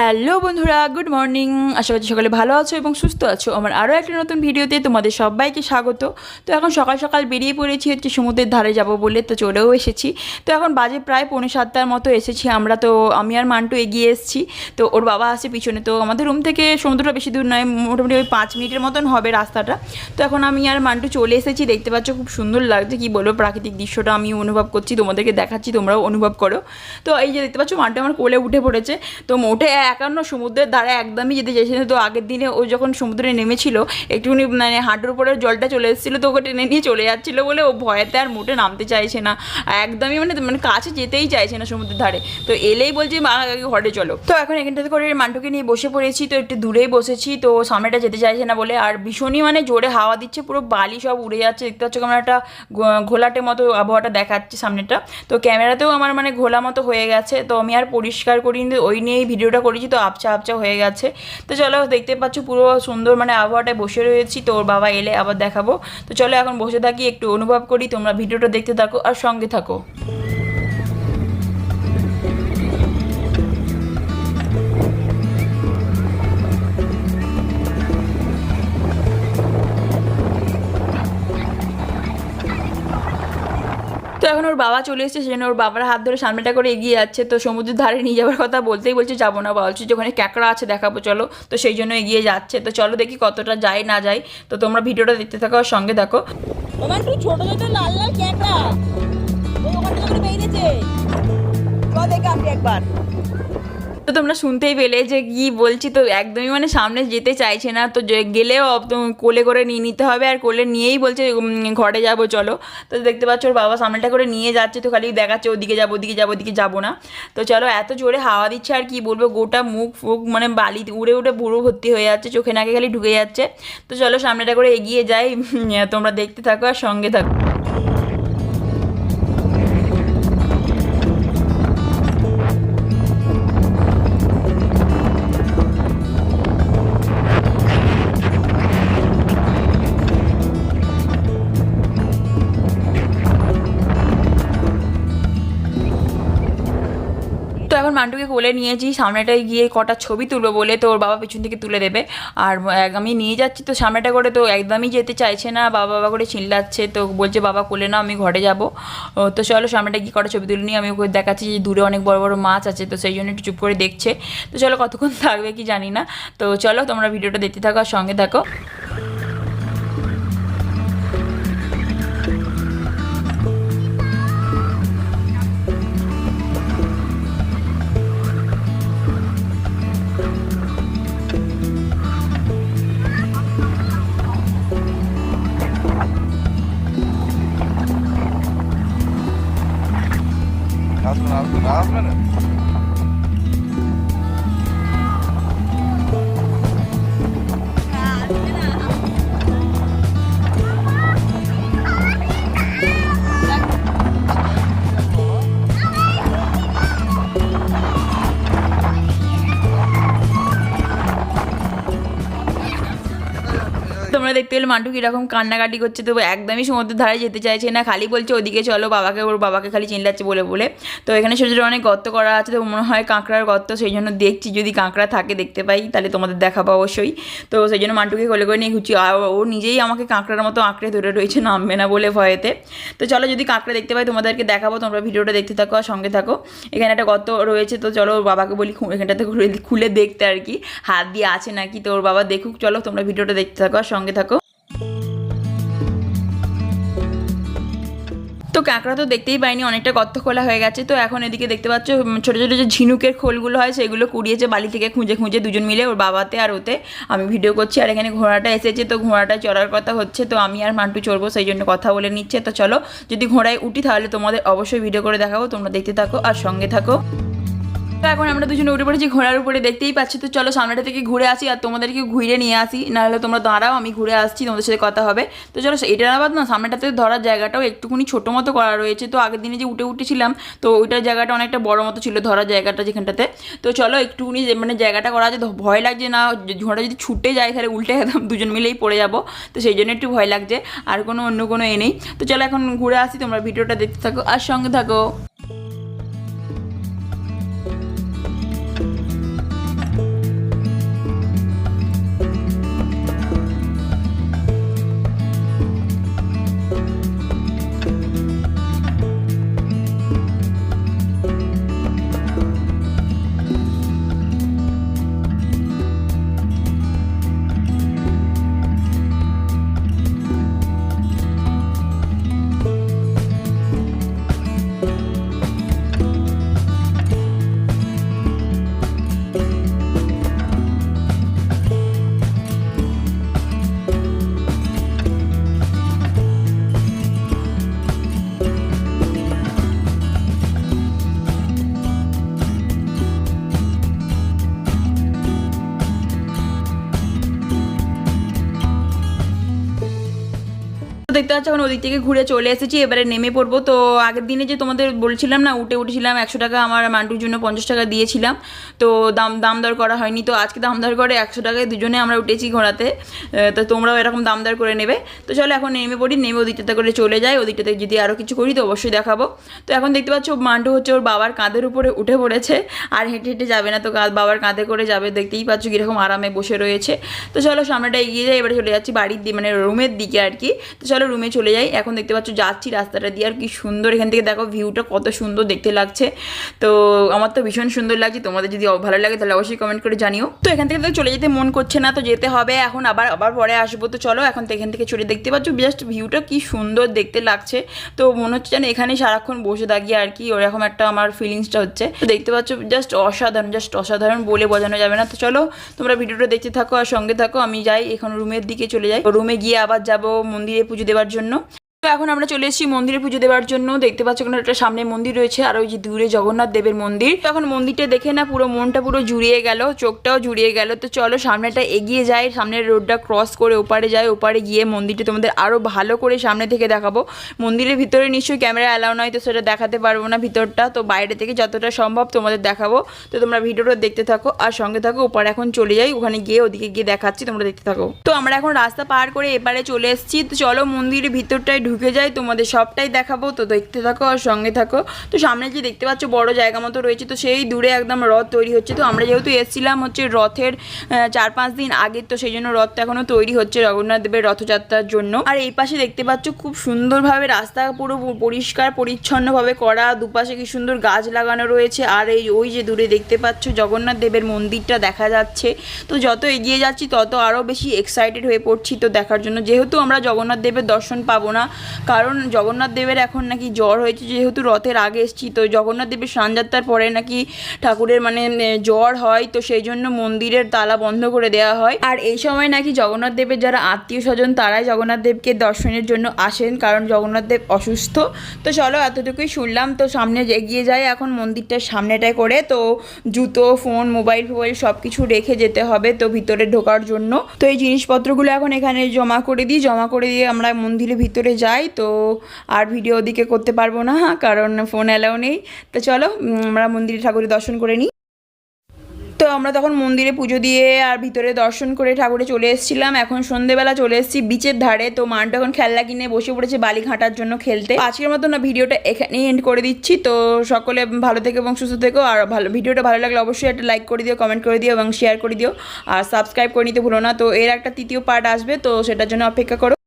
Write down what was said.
Hello বন্ধুরা, good morning. আশা করছি সকালে ভালো আছো এবং সুস্থ আছো। আমার আরও একটা নতুন ভিডিওতে তোমাদের সবাইকে স্বাগত। তো এখন সকাল সকাল বেরিয়ে পড়েছি, হচ্ছে সমুদ্রের ধারে যাব বলে তো চলেও এসেছি। তো এখন বাজে প্রায় পৌনে সাতটার মতো এসেছি আমরা, তো আমি আর মান্টু এগিয়ে এসেছি। তো ওর বাবা আসে পিছনে, তো আমাদের রুম থেকে সমুদ্রটা বেশি দূর নয়, মোটামুটি ওই পাঁচ মিনিটের মতন হবে রাস্তাটা। তো এখন আমি আর মান্টু চলে এসেছি, দেখতে পাচ্ছ খুব সুন্দর লাগছে। কি বলব, প্রাকৃতিক দৃশ্যটা আমি অনুভব করছি, তোমাদেরকে দেখাচ্ছি, তোমরাও অনুভব করো। তো এই যে দেখতে পাচ্ছ, মান্টু আমার কোলে উঠে পড়েছে। তো মোটে একান্ন সমুদ্রের ধারে একদমই যেতে চাইছে না। তো আগের দিনে ও যখন সমুদ্রে নেমেছিল, একটুখানি মানে হাঁটুর উপরে জলটা চলে এসেছিল, তো ওকে টেনে নিয়ে চলে যাচ্ছিল বলে ও ভয়েতে আর মোটে নামতে চাইছে না। একদমই মানে মানে কাছে যেতেই চাইছে না সমুদ্রের ধারে। তো এলেই বলছে, মা ঘরে চলো। তো এখন এখানটাতে করে মান্টুকে নিয়ে বসে পড়েছি, তো একটু দূরেই বসেছি, তো সামনেটা যেতে চাইছে না বলে। আর ভীষণই মানে জোরে হাওয়া দিচ্ছে, পুরো বালি সব উড়ে যাচ্ছে। দেখতে পাচ্ছ কেমন একটা ঘোলাটে মতো আবহাওয়াটা দেখাচ্ছে সামনেটা তো ক্যামেরাতেও আমার মানে ঘোলা মতো হয়ে গেছে, তো আমি আর পরিষ্কার করিনি, ওই নিয়েই ভিডিওটা করেছি তো আবচা আবচা হয়ে গেছে। তো চলো দেখতে পাচ্ছ পুরো সুন্দর মানে আবহাওয়াটায় বসে রয়েছি। তোর বাবা এলে আবার দেখাবো। তো চলো এখন বসে থাকি, একটু অনুভব করি, তোমরা ভিডিওটা দেখতে থাকো আর সঙ্গে থাকো। বাবা চলে এসেছে, সেজন্য ওর বাবার হাত ধরে সামনেটা করে এগিয়ে যাচ্ছে। তো সমুদ্রের ধারে নিয়ে যাওয়ার কথা বলতেই বলছে, যাব না বলছি যে ওখানে ক্যাকড়া আছে, দেখাবো, চলো। তো সেই জন্য এগিয়ে যাচ্ছে। তো চলো দেখি কতটা যায়, না যায়। তো তোমরা ভিডিওটা দেখতে থাকো আর সঙ্গে দেখো। ছোট ছোট লাল লাল ক্যাঁকড়া। একবার। তো তোমরা শুনতেই পেলে যে কি বলছি, তো একদমই মানে সামনে যেতে চাইছে না। তো গেলেও কোলে করে নিয়ে নিতে হবে আর কোলে নিয়েই বলছে ঘরে যাব, চলো। তো দেখতে পাচ্ছ ওর বাবা সামনেটা করে নিয়ে যাচ্ছে, তো খালি দেখাচ্ছে ওদিকে যাব ওদিকে যাব ওদিকে যাব না। তো চলো এত জোরে হাওয়া দিচ্ছে আর কি বলব, গোটা মুখ ফুক মানে বালি উড়ে উড়ে বুড়ো ভর্তি হয়ে যাচ্ছে, চোখে নাকে খালি ঢুকে যাচ্ছে। তো চলো সামনেটা করে এগিয়ে যাই তোমরা দেখতে থাকো আর সঙ্গে থাকো। এখন মান্টুকে কোলে নিয়েছি সামনেটায় গিয়ে কটা ছবি তুলবো বলে তো ওর বাবা পিছন থেকে তুলে দেবে। আর আমি নিয়ে যাচ্ছি তো সামনেটা করে তো একদমই যেতে চাইছে না, বাবা বাবা করে চিল্লাচ্ছে তো বলছে, বাবা, কোলে না আমি ঘরে যাব। তো চলো সামনেটা গিয়ে কটা ছবি তুলে নিয়ে আমি ওকে দেখাচ্ছি যে দূরে অনেক বড় বড় মাছ আছে তো সেই জন্য একটু চুপ করে দেখছে। তো চলো কতক্ষণ থাকবে কি জানি না। তো চলো তোমরা ভিডিওটা দেখতে থাকো আর সঙ্গে থাকো। Başkanım. তোমরা দেখতে পেলে মান্টু কীরকম কান্নাকাটি করছে, তো একদমই সমুদ্রের ধারে যেতে চাইছে না, খালি বলছে ওদিকে চলো, বাবাকে ওর বাবাকে খালি চিল্লাচ্ছে বলে বলে। তো এখানে ছোটো ছোটো অনেক গর্ত করা আছে, তো মনে হয় কাঁকড়ার গর্ত, সেই জন্য দেখছি যদি কাঁকড়া থাকে দেখতে পাই, তাহলে তোমাদের দেখাবো অবশ্যই। তো সেই জন্য মান্টুকে কোলে করে নিয়ে আর ও নিজেই আমাকে কাঁকড়ার মতো আঁকড়ে ধরে রয়েছে, নামবে না বলে ভয়েতে। তো চলো যদি কাঁকড়া দেখতে পাই, তোমাদেরকে দেখাবো, তোমরা ভিডিওটা দেখতে থাকো আর সঙ্গে থাকো। এখানে একটা গর্ত রয়েছে, তো চলো ওর বাবাকে বলি এখানটাতে খুলে দেখতে আর কি। হাত দিয়ে আছে নাকি, তো ওর বাবা দেখুক, চলো তোমরা ভিডিওটা দেখতে থাকো আর সঙ্গে থাকো। তো কাঁকড়া তো দেখতেই পাইনি, অনেকটা গর্ত খোলা হয়ে গেছে। তো এখন এদিকে দেখতে পাচ্ছ ছোটো ছোটো যে ঝিনুকের খোলগুলো হয়, সেগুলো কুড়িয়েছে বালি থেকে খুঁজে খুঁজে দুজন মিলে, ওর বাবাতে আর ওতে। আমি ভিডিও করছি, আর এখানে ঘোড়াটা এসেছে, তো ঘোড়াটা চড়ার কথা হচ্ছে, তো আমি আর মান্টু চড়বো, সেই জন্য কথা বলে নিচ্ছে। তো চলো, যদি ঘোড়ায় উঠি, তাহলে তোমাদের অবশ্যই ভিডিও করে দেখাবো, তোমরা দেখতে থাকো আর সঙ্গে থাকো। তো এখন আমরা দুজনে উঠে পড়েছি ঘোড়ার উপরে, দেখতেই পাচ্ছি তো। চলো সামনেটা থেকে ঘুরে আসি আর তোমাদেরকে ঘুরে নিয়ে আসি। নাহলে তোমরা দাঁড়াও, আমি ঘুরে আসছি, তোমাদের সাথে কথা হবে। তো চলো এটা আবার না, সামনেটাতে ধরার জায়গাটাও একটুখানি ছোটো মতো করা রয়েছে। তো আগের দিনে যে উঠে উঠেছিলাম, তো ওইটার জায়গাটা অনেকটা বড় মতো ছিল ধরার জায়গাটা যেখানটাতে। তো চলো, একটুখানি যে- মানে জায়গাটা করা আছে ভয় লাগছে না। ঘোড়া যদি ছুটে যায়, তাহলে উল্টে একদম দুজন মিলেই পড়ে যাব। তো সেই জন্য একটু ভয় লাগছে, আর কোনো অন্য কোনো এ নেই। তো চলো, এখন ঘুরে আসি, তোমরা ভিডিওটা দেখতে থাকো, আর সঙ্গে থাকো। দেখতে পাচ্ছ, এখন ওদিক থেকে ঘুরে চলে এসেছি, এবারে নেমে পড়ব। তো আগের দিনে যে তোমাদের বলছিলাম না, উঠে উঠেছিলাম একশো টাকা, আমার মান্টুর জন্য পঞ্চাশ টাকা দিয়েছিলাম। তো দাম দাম দর করা হয়নি। তো আজকে দাম দর করে একশো টাকায় দুজনে আমরা উঠেছি ঘোড়াতে তো তোমরাও এরকম দাম দর করে নেবে। তো চলো এখন নেমে পড়ি, নেমে ওদিকটাতে করে চলে যাই। ওদিকটাতে যদি আরও কিছু করি তো অবশ্যই দেখাবো। তো এখন দেখতে পাচ্ছ, মান্টু হচ্ছে ওর বাবার কাঁধের উপরে উঠে পড়েছে, আর হেঁটে হেঁটে যাবে না। তো বাবার কাঁধে করে যাবে, দেখতেই পাচ্ছ কীরকম আরামে বসে রয়েছে। তো চলো সামনেটা এগিয়ে যাই, এবারে চলে যাচ্ছি বাড়ির দিকে মানে রুমের দিকে আর কি। তো চলো রুমে চলে যাই। এখন দেখতে পাচ্ছ যাচ্ছি রাস্তাটা দিয়ে। আর কি সুন্দর এখান থেকে দেখো ভিউটা কত সুন্দর দেখতে লাগছে। তো আমার তো ভীষণ সুন্দর লাগছে। তোমাদের যদি ভালো লাগে তাহলে অবশ্যই কমেন্ট করে জানিও। তো এখান থেকে তো চলে যেতে মন করছে না, তো যেতে হবে। এখন আবার আবার পরে আসব। তো চলো এখন তো এখান থেকে চলে দেখতে পাচ্ছ জাস্ট ভিউটা কি সুন্দর দেখতে লাগছে। তো মনে হচ্ছে যেন এখানে সারাক্ষণ বসে থাকি আর কি। ওরকম একটা আমার ফিলিংসটা হচ্ছে। তো দেখতে পাচ্ছ জাস্ট অসাধারণ জাস্ট অসাধারণ বলে বোঝানো যাবে না। তো চলো তোমরা ভিডিওটা দেখতে থাকো আর সঙ্গে থাকো। আমি যাই এখন রুমের দিকে চলে যাই। রুমে গিয়ে আবার যাব। মন্দিরে পুজো দেওয়ার জন্য। এখন আমরা চলে এসেছি মন্দিরে পুজো দেওয়ার জন্য। দেখতে পাচ্ছ ওখানে একটা সামনে মন্দির রয়েছে আর ওই যে দূরে জগন্নাথ দেবের মন্দির। তো এখন মন্দিরটা দেখে না, পুরো মনটা পুরো জুড়িয়ে গেল, চোখটাও জুড়িয়ে গেল। তো চলো সামনেটা এগিয়ে যাই, সামনের রোডটা ক্রস করে ওপারে যাই, ওপারে গিয়ে মন্দিরটা তোমাদের আরও ভালো করে সামনে থেকে দেখাবো। মন্দিরের ভিতরে নিশ্চয়ই ক্যামেরা অ্যালাউ নয় তো সেটা দেখাতে পারব না ভিতরটা। তো বাইরে থেকে যতটা সম্ভব তোমাদের দেখাবো। তো তোমরা ভিডিওটা দেখতে থাকো আর সঙ্গে থাকো, ওপারে এখন চলে যাই, ওখানে গিয়ে ওদিকে গিয়ে দেখাচ্ছি, তোমরা দেখতে থাকো। তো আমরা এখন রাস্তা পার করে এপারে চলে এসেছি। তো চলো মন্দিরের ভিতরটায় ঢুকে যাই, তোমাদের সবটাই দেখাবো, তো দেখতে থাকো আর সঙ্গে থাকো। তো সামনে যে দেখতে পাচ্ছ বড় জায়গা মতো রয়েছে, তো সেই দূরে একদম রথ তৈরি হচ্ছে। তো আমরা যেহেতু এসেছিলাম হচ্ছে রথের চার পাঁচ দিন আগে, তো সেই জন্য রথটা এখনও তৈরি হচ্ছে জগন্নাথ দেবের রথযাত্রার জন্য। আর এই পাশে দেখতে পাচ্ছ খুব সুন্দরভাবে রাস্তা পুরো পরিষ্কার, পরিচ্ছন্নভাবে করা, দুপাশে কি সুন্দর গাছ লাগানো রয়েছে। আর এই ওই যে দূরে দেখতে পাচ্ছ জগন্নাথ দেবের মন্দিরটা দেখা যাচ্ছে। তো যত এগিয়ে যাচ্ছি, তত আরও বেশি এক্সাইটেড হয়ে পড়ছি তো দেখার জন্য। যেহেতু আমরা জগন্নাথ দেবের দর্শন পাবো না কারণ জগন্নাথ দেবের এখন নাকি জ্বর হয়েছে, যেহেতু রথের আগে এসেছি, তো জগন্নাথ দেবের সানযাত্রার পরে নাকি ঠাকুরের মানে জ্বর হয়, তো সেই জন্য মন্দিরের তালা বন্ধ করে দেওয়া হয়। আর এই সময় নাকি জগন্নাথ দেবের যারা আত্মীয় স্বজন, তারাই জগন্নাথ দেবকে দর্শনের জন্য আসেন, কারণ জগন্নাথ দেব অসুস্থ। তো চলো, এতটুকুই শুনলাম। তো সামনে এগিয়ে যায় এখন মন্দিরটার সামনেটায় করে। তো জুতো, ফোন, মোবাইল, ফোবাইল সব কিছু রেখে যেতে হবে, তো ভিতরে ঢোকার জন্য। তো এই জিনিসপত্রগুলো এখন এখানে জমা করে দিই। জমা করে দিয়ে আমরা মন্দিরের ভিতরে যাই। তো আর ভিডিও ওদিকে করতে পারব না, কারণ ফোন অ্যালাও নেই। তো চলো আমরা মন্দিরে ঠাকুরের দর্শন করে নিই। তো আমরা তখন মন্দিরে পুজো দিয়ে আর ভিতরে দর্শন করে ঠাকুরে চলে এসেছিলাম। এখন সন্ধেবেলা চলে এসেছি বিচের ধারে। তো মানটা এখন খেলনা কিনে বসে পড়েছে বালি ঘাটার জন্য খেলতে। আজকের মতো না ভিডিওটা এখানেই এন্ড করে দিচ্ছি। তো সকলে ভালো থেকো এবং সুস্থ থেকো। আর ভালো ভিডিওটা ভালো লাগলে অবশ্যই একটা লাইক করে দিও কমেন্ট করে দিও এবং শেয়ার করে দিও। আর সাবস্ক্রাইব করে নিতে ভুলো না। তো এর একটা তৃতীয় পার্ট আসবে। তো সেটার জন্য অপেক্ষা করো।